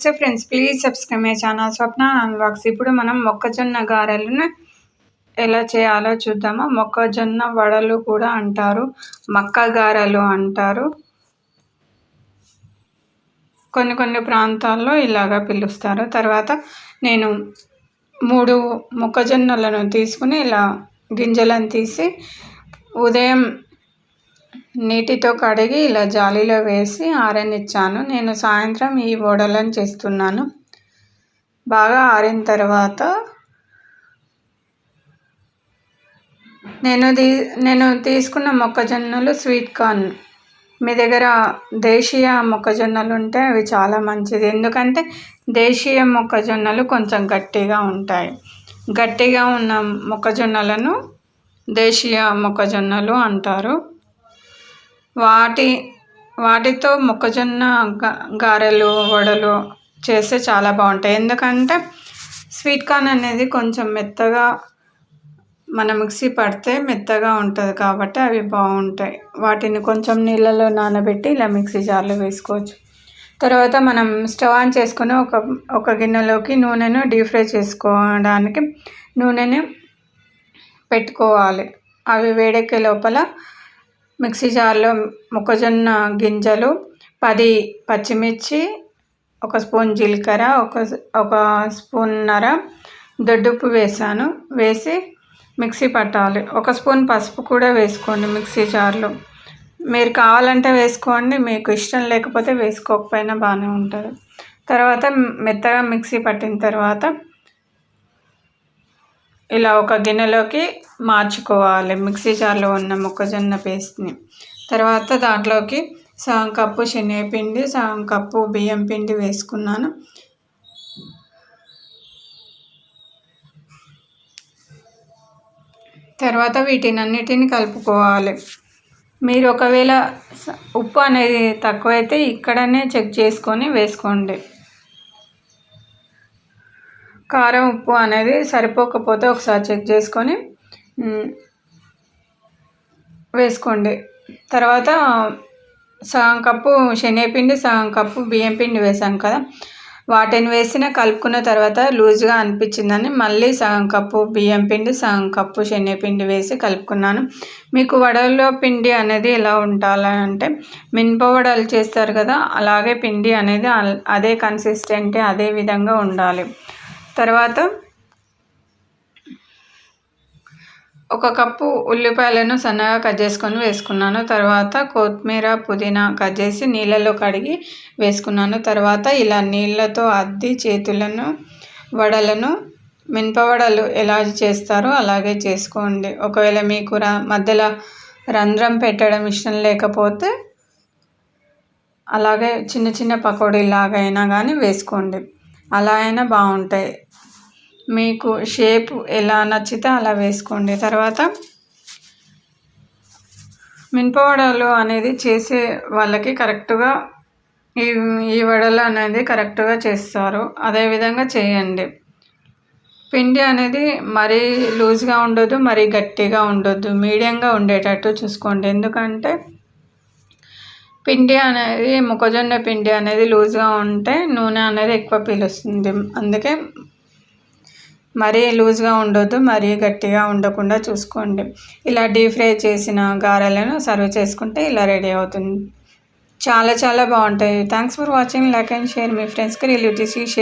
So friends please subscribe my channel Swapna unbox. ఇప్పుడు మనం మొక్కజొన్న గారెలను ఎలా చేయాలో చూద్దాము. మొక్కజొన్న వడలు కూడా అంటారు మక్క గారెలు అంటారు. కొన్ని కొన్ని ప్రాంతాల్లో ఇలాగా పిలుస్తారు. తర్వాత నేను మూడు మొక్కజొన్నలను తీసుకుని ఇలా గింజలను తీసి ఉదయం నీటితో కడిగి ఇలా జాలీలో వేసి ఆరనిచ్చాను. నేను సాయంత్రం ఈ వడలను చేస్తున్నాను. బాగా ఆరిన తర్వాత నేను తీ నేను తీసుకున్న మొక్కజొన్నలు స్వీట్ కార్న్. మీ దగ్గర దేశీయ మొక్కజొన్నలు ఉంటే అవి చాలా మంచిది. ఎందుకంటే దేశీయ మొక్కజొన్నలు కొంచెం గట్టిగా ఉంటాయి. గట్టిగా ఉన్న మొక్కజొన్నలను దేశీయ మొక్కజొన్నలు అంటారు. వాటి వాటితో మొక్కజొన్న గారెలు వడలు చేస్తే చాలా బాగుంటాయి. ఎందుకంటే స్వీట్ కార్న్ అనేది కొంచెం మెత్తగా మన మిక్సీ పడితే మెత్తగా ఉంటుంది కాబట్టి అవి బాగుంటాయి. వాటిని కొంచెం నీళ్ళలో నానబెట్టి ఇలా మిక్సీ జార్లో వేసుకోవచ్చు. తర్వాత మనం స్టవ్ ఆన్ చేసుకుని ఒక ఒక గిన్నెలోకి నూనెను డీప్ ఫ్రై చేసుకోవడానికి నూనెని పెట్టుకోవాలి. అవి వేడెక్కే లోపల మిక్సీ జార్లో మొక్కజొన్న గింజలు పది పచ్చిమిర్చి ఒక స్పూన్ జీలకర్ర ఒక ఒక స్పూన్నర దొడ్డుప్పు వేసాను. వేసి మిక్సీ పట్టాలి. ఒక స్పూన్ పసుపు కూడా వేసుకోండి మిక్సీ జార్లో. మీరు కావాలంటే వేసుకోండి మీకు ఇష్టం లేకపోతే వేసుకోకపోయినా బాగానే ఉంటుంది. తర్వాత మెత్తగా మిక్సీ పట్టిన తర్వాత ఇలా ఒక గిన్నెలోకి మార్చుకోవాలి. మిక్సీ జార్లో ఉన్న మొక్కజొన్న పేస్ట్ని. తర్వాత దాంట్లోకి సగం కప్పు శనగపిండి సగం కప్పు బియ్యం పిండి వేసుకున్నాను. తర్వాత వీటిని అన్నిటిని కలుపుకోవాలి. మీరు ఒకవేళ ఉప్పు అనేది తక్కువైతే ఇక్కడనే చెక్ చేసుకొని వేసుకోండి. కారం ఉప్పు అనేది సరిపోకపోతే ఒకసారి చెక్ చేసుకొని వేసుకోండి. తర్వాత సగం కప్పు శనగపిండి సగం కప్పు బియ్యం పిండి వేసాం కదా. వాటిని వేసిన కలుపుకున్న తర్వాత లూజ్గా అనిపించిందని మళ్ళీ సగం కప్పు బియ్యం పిండి సగం కప్పు శనగపిండి వేసి కలుపుకున్నాను. మీకు వడల్లో పిండి అనేది ఎలా ఉండాలంటే మినప వడలు చేస్తారు కదా అలాగే పిండి అనేది అదే కన్సిస్టెంట్ అదే విధంగా ఉండాలి. తర్వాత ఒక కప్పు ఉల్లిపాయలను సన్నగా కట్ చేసుకొని వేసుకున్నాను. తర్వాత కొత్తిమీర పుదీనా కట్ చేసి నీళ్ళలో కడిగి వేసుకున్నాను. తర్వాత ఇలా నీళ్ళతో అద్ది చేతులను వడలను మినప వడలు ఎలా చేస్తారో అలాగే చేసుకోండి. ఒకవేళ మీకు ర మధ్యలో రంధ్రం పెట్టడం ఇష్టం లేకపోతే అలాగే చిన్న చిన్న పకోడీలాగైనా కానీ వేసుకోండి. అలా అయినా బాగుంటాయి. మీకు షేప్ ఎలా నచ్చితే అలా వేసుకోండి. తర్వాత మినపవడలు అనేది చేసే వాళ్ళకి కరెక్ట్గా ఈ ఈ వడలు అనేది కరెక్ట్గా చేస్తారు. అదేవిధంగా చేయండి. పిండి అనేది మరీ లూజ్గా ఉండదు మరీ గట్టిగా ఉండొద్దు. మీడియంగా ఉండేటట్టు చూసుకోండి. ఎందుకంటే పిండి అనేది మొక్కజొన్న పిండి అనేది లూజ్గా ఉంటే నూనె అనేది ఎక్కువ పీలుస్తుంది. అందుకే మరీ లూజ్గా ఉండొద్దు మరీ గట్టిగా ఉండకుండా చూసుకోండి. ఇలా డీప్ ఫ్రై చేసిన గారెలను సర్వ్ చేసుకుంటే ఇలా రెడీ అవుతుంది. చాలా చాలా బాగుంటాయి. Thanks for watching like and share మీ ఫ్రెండ్స్కి రిలేటివ్స్కి షేర్